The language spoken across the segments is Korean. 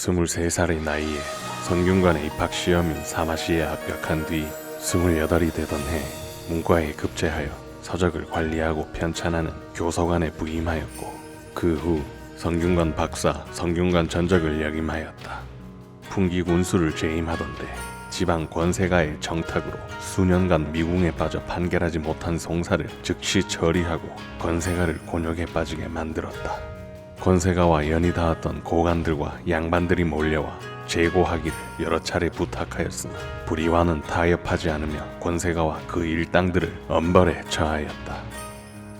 23살의 나이에 성균관의 입학 시험인 사마시에 합격한 뒤 28이 되던 해 문과에 급제하여 서적을 관리하고 편찬하는 교서관에 부임하였고 그 후 성균관 박사 성균관 전적을 역임하였다. 풍기 군수를 재임하던데 지방 권세가의 정탁으로 수년간 미궁에 빠져 판결하지 못한 송사를 즉시 처리하고 권세가를 곤욕에 빠지게 만들었다. 권세가와 연이 닿았던 고관들과 양반들이 몰려와 재고하기를 여러 차례 부탁하였으나 불의와는 타협하지 않으며 권세가와 그 일당들을 엄벌에 처하였다.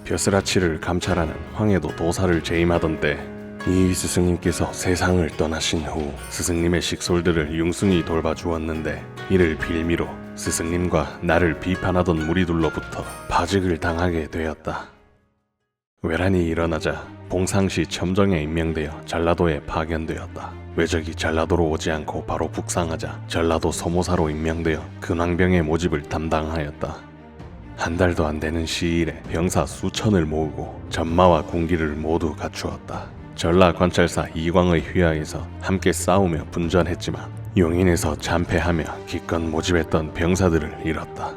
벼슬아치를 감찰하는 황해도 도사를 재임하던 때이 스승님께서 세상을 떠나신 후 스승님의 식솔들을 융숭이 돌봐주었는데 이를 빌미로 스승님과 나를 비판하던 무리들로부터 파직을 당하게 되었다. 외란이 일어나자 봉상시 첨정에 임명되어 전라도에 파견되었다. 외적이 전라도로 오지 않고 바로 북상하자 전라도 소모사로 임명되어 근황병의 모집을 담당하였다. 한 달도 안 되는 시일에 병사 수천을 모으고 전마와 군기를 모두 갖추었다. 전라 관찰사 이광의 휘하에서 함께 싸우며 분전했지만 용인에서 잔패하며 기껏 모집했던 병사들을 잃었다.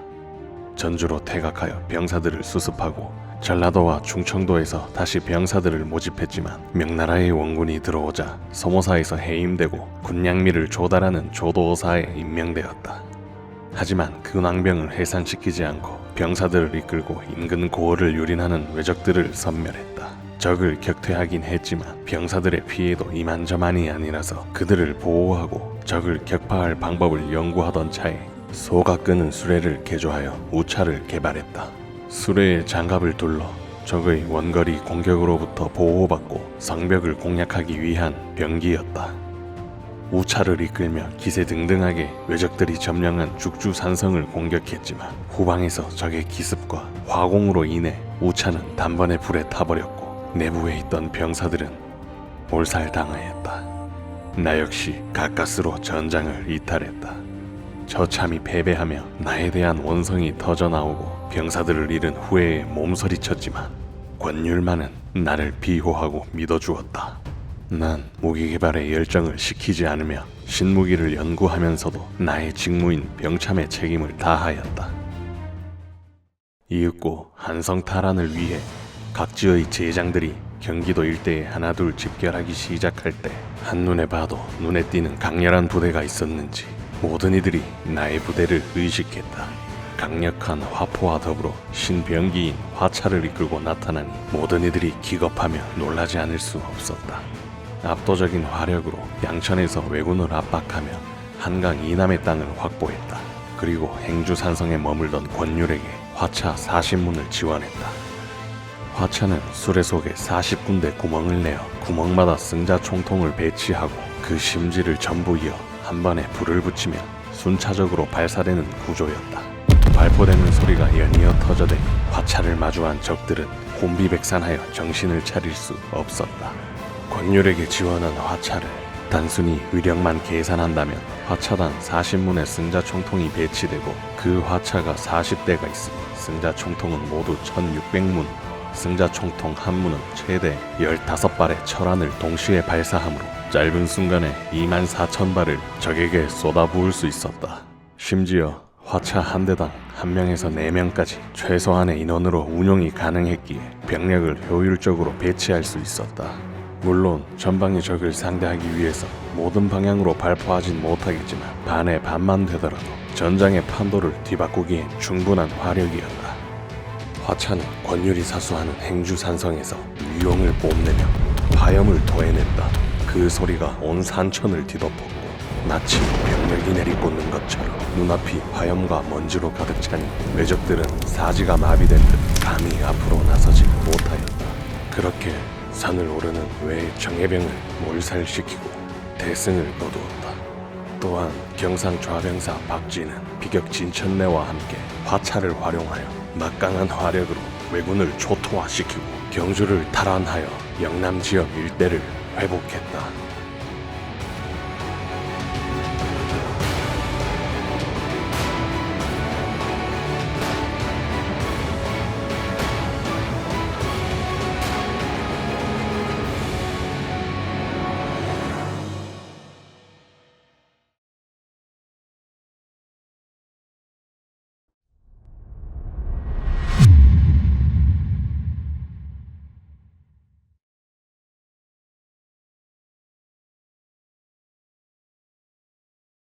전주로 퇴각하여 병사들을 수습하고 전라도와 충청도에서 다시 병사들을 모집했지만 명나라의 원군이 들어오자 소모사에서 해임되고 군량미를 조달하는 조도사에 임명되었다. 하지만 근왕병을 해산시키지 않고 병사들을 이끌고 인근 고을을 유린하는 외적들을 섬멸했다. 적을 격퇴하긴 했지만 병사들의 피해도 이만저만이 아니라서 그들을 보호하고 적을 격파할 방법을 연구하던 차에 소가 끄는 수레를 개조하여 우차를 개발했다. 수레의 장갑을 둘러 적의 원거리 공격으로부터 보호받고 성벽을 공략하기 위한 병기였다. 우차를 이끌며 기세 등등하게 외적들이 점령한 죽주산성을 공격했지만 후방에서 적의 기습과 화공으로 인해 우차는 단번에 불에 타버렸고 내부에 있던 병사들은 몰살당하였다. 나 역시 가까스로 전장을 이탈했다. 처참히 패배하며 나에 대한 원성이 터져나오고 병사들을 잃은 후회에 몸서리쳤지만 권율만은 나를 비호하고 믿어주었다. 난 무기 개발에 열정을 식히지 않으며 신무기를 연구하면서도 나의 직무인 병참의 책임을 다하였다. 이윽고 한성 탈환을 위해 각지의 제장들이 경기도 일대에 하나둘 집결하기 시작할 때 한눈에 봐도 눈에 띄는 강렬한 부대가 있었는지 모든 이들이 나의 부대를 의식했다. 강력한 화포와 더불어 신병기인 화차를 이끌고 나타나니 모든 이들이 기겁하며 놀라지 않을 수 없었다. 압도적인 화력으로 양천에서 왜군을 압박하며 한강 이남의 땅을 확보했다. 그리고 행주산성에 머물던 권율에게 화차 40문을 지원했다. 화차는 수레 속에 40군데 구멍을 내어 구멍마다 승자 총통을 배치하고 그 심지를 전부 이어 한 번에 불을 붙이면 순차적으로 발사되는 구조였다. 발포되는 소리가 연이어 터져대 화차를 마주한 적들은 혼비백산하여 정신을 차릴 수 없었다. 권율에게 지원한 화차를 단순히 위력만 계산한다면 화차단 40문의 승자 총통이 배치되고 그 화차가 40대가 있으니 승자 총통은 모두 1600문 승자 총통 한 문은 최대 15발의 철안을 동시에 발사하므로 짧은 순간에 2만 4천 발을 적에게 쏟아부을 수 있었다. 심지어 화차 한 대당 한 명에서 네 명까지 최소한의 인원으로 운용이 가능했기에 병력을 효율적으로 배치할 수 있었다. 물론 전방의 적을 상대하기 위해서 모든 방향으로 발포하진 못하겠지만 반의 반만 되더라도 전장의 판도를 뒤바꾸기엔 충분한 화력이었다. 화차는 권율이 사수하는 행주산성에서 유용을 뽐내며 화염을 토해냈다. 그 소리가 온 산천을 뒤덮었고 마치 병력이 내리꽂는 것처럼 눈앞이 화염과 먼지로 가득 차니 외적들은 사지가 마비된 듯 감히 앞으로 나서지 못하였다. 그렇게 산을 오르는 외의 정예병을 몰살시키고 대승을 거두었다. 또한 경상 좌병사 박쥐는 비격 진천내와 함께 화차를 활용하여 막강한 화력으로 왜군을 초토화시키고 경주를 탈환하여 영남 지역 일대를 회복했다.